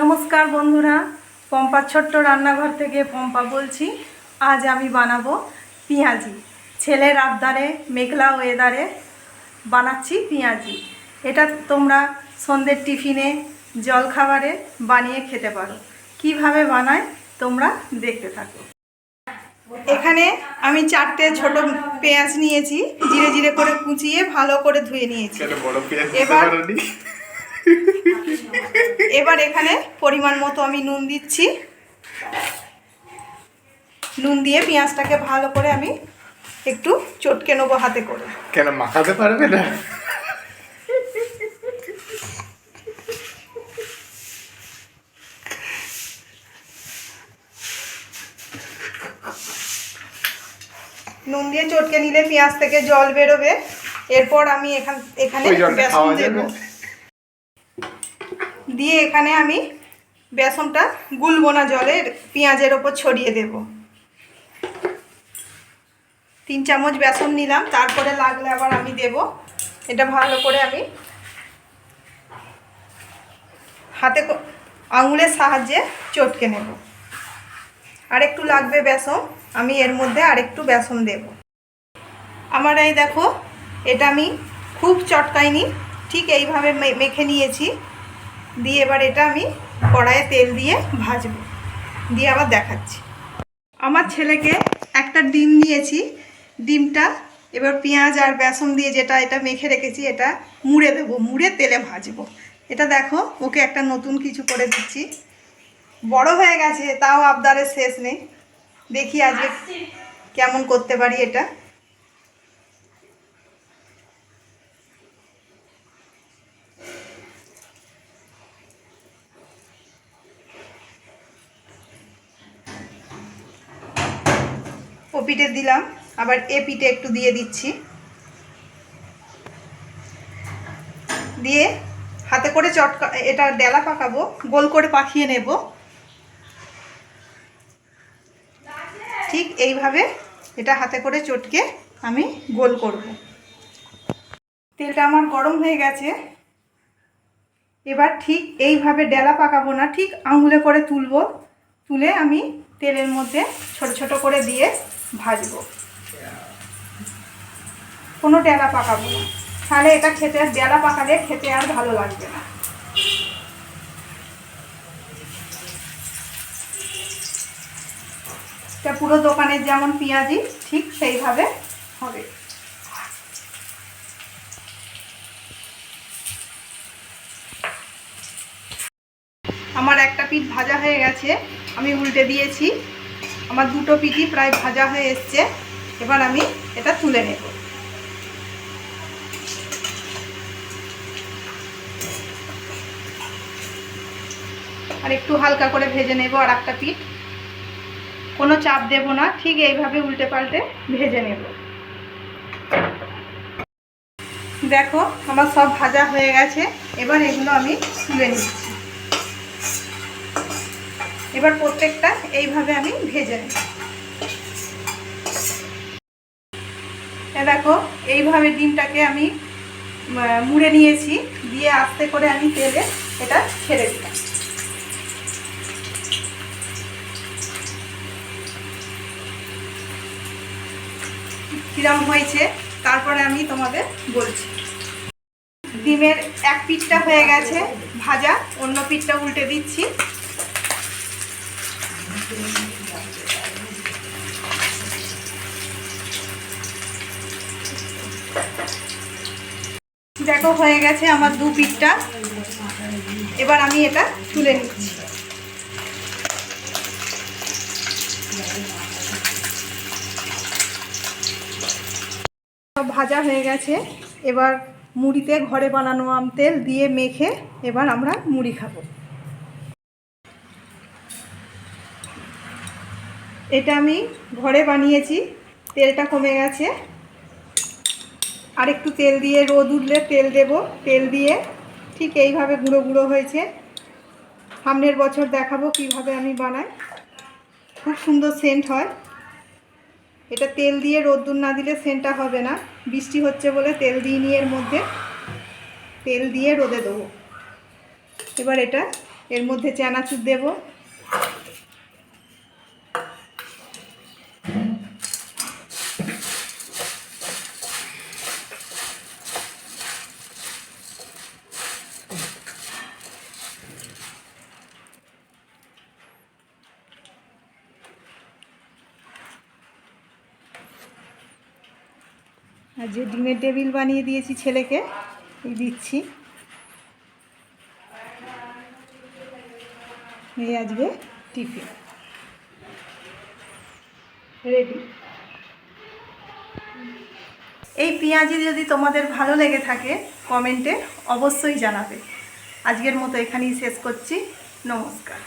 নমস্কার বন্ধুরা পম্পার ছোট্ট রান্নাঘর থেকে পম্পা বলছি। আজ আমি বানাবো পেঁয়াজি। ছেলের আবদারে মেঘলা ওয়েদারে বানাচ্ছি পেঁয়াজি। এটা তোমরা সন্ধ্যের টিফিনে জলখাবারে বানিয়ে খেতে পারো। কীভাবে বানায় তোমরা দেখতে থাকো। এখানে আমি চারটে ছোট পেঁয়াজ নিয়েছি জিরে জিরে করে কুচিয়ে ভালো করে ধুয়ে নিয়েছি। এবার-? এবার এখানে পরিমাণ মতো আমি নুন দিচ্ছি। নুন দিয়ে পেঁয়াজটাকে ভালো করে আমি একটু চটকে নেব হাতে করে। কেন মাখাতে পারবে না? নুন দিয়ে চটকে নিলে পেঁয়াজ থেকে জল বেরোবে। এরপর আমি এখান এখানে বেসন দেব। দিয়ে এখানে আমি বেসনটা গুলবো না জলের পেঁয়াজের ওপর ছড়িয়ে দেব। তিন চামচ বেসন নিলাম, তারপরে লাগলে আবার আমি দেব। এটা ভালো করে আমি হাতে আঙুলের সাহায্যে চটকে নেব। আর একটু লাগবে বেসন, আমি এর মধ্যে আরেকটু বেসন দেব। আমার এই দেখো, এটা আমি খুব চটকাইনি, ঠিক এইভাবে মেখে নিয়েছি। দিয়ে এবার এটা আমি কড়াইয়ে তেল দিয়ে ভাজবো। দিয়ে আবার দেখাচ্ছি। আমার ছেলেকে একটা ডিম নিয়েছি। ডিমটা এবার পেঁয়াজ আর বেসন দিয়ে যেটা এটা মেখে রেখেছি এটা মুড়ে দেবো মুড়ে তেলে ভাজবো। এটা দেখো ওকে একটা নতুন কিছু করে দিচ্ছি। বড় হয়ে গেছে তাও আবদারের শেষ নেই। দেখি আজকে কেমন করতে পারি এটা। ও দিলাম, আবার এ পিঠে একটু দিয়ে দিচ্ছি। দিয়ে হাতে করে চটকা, এটা ডেলা পাকাবো, গোল করে পাকিয়ে নেব। ঠিক এইভাবে এটা হাতে করে চটকে আমি গোল করব। তেলটা আমার গরম হয়ে গেছে। এবার ঠিক এইভাবে ডেলা পাকাবো না, ঠিক আঙুলে করে তুলবো। তুলে আমি তেলের মধ্যে ছোট ছোট করে দিয়ে ভাজবো। কোনো ডেলা পাকাবো না। তাহলে এটা খেতে ডেলা পাকালে খেতে আর ভালো লাগবে না। পুরো দোকানের যেমন পেঁয়াজি, ঠিক সেইভাবে হবে। আমার একটা পিঠ ভাজা হয়ে গেছে, আমি উল্টে দিয়েছি। আমার দুটো পিঠই প্রায় ভাজা হয়ে এসছে। এবার আমি এটা তুলে নেব। আর একটু হালকা করে ভেজে নেব আর একটা পিঠ। কোনো চাপ দেব না, ঠিক এইভাবে উল্টে পাল্টে ভেজে নেব। দেখো, আমার সব ভাজা হয়ে গেছে। এবার এগুলো আমি তুলে নিচ্ছি। এবার প্রত্যেকটা এইভাবে আমি ভেজে এ দেখো, এইভাবে ডিমটাকে আমি মুড়ে নিয়েছি, দিয়ে আস্তে করে আমি তেলে এটা ছেড়ে দিলাম। কিরম হয়েছে, তারপরে আমি তোমাদের বলছি। ডিমের এক পিঠটা হয়ে গেছে ভাজা, অন্য পিঠটা উল্টে দিচ্ছি। দেখো, হয়ে গেছে আমার দু পিঠটা। এবার আমি এটা তুলে নিচ্ছি। ভাজা হয়ে গেছে। এবার মুড়িতে ঘরে বানানো আম তেল দিয়ে মেখে এবার আমরা মুড়ি খাব। এটা আমি ঘরে বানিয়েছি, তেলটা কমে গেছে। আর একটু তেল দিয়ে রোদ উঠলে তেল দেব, তেল দিয়ে ঠিক এইভাবে গুঁড়ো গুঁড়ো হয়েছে। সামনের বছর দেখাবো কীভাবে আমি বানাই। খুব সুন্দর সেন্ট হয়। এটা তেল দিয়ে রোদ্দুর না দিলে সেন্টটা হবে না। বৃষ্টি হচ্ছে বলে তেল দিয়ে নিয়ে এর মধ্যে। তেল দিয়ে রোদে দেবো। এবার এটা এর মধ্যে চানাচুর দেব। আর যে ডিমের টেবিল বানিয়ে দিয়েছি ছেলেকে, এই দিচ্ছি। এই আজকে টিফিন। রেডি এই পেঁয়াজি যদি তোমাদের ভালো লেগে থাকে কমেন্টে, অবশ্যই জানাবে। আজকের মতো এখানেই শেষ করছি। নমস্কার।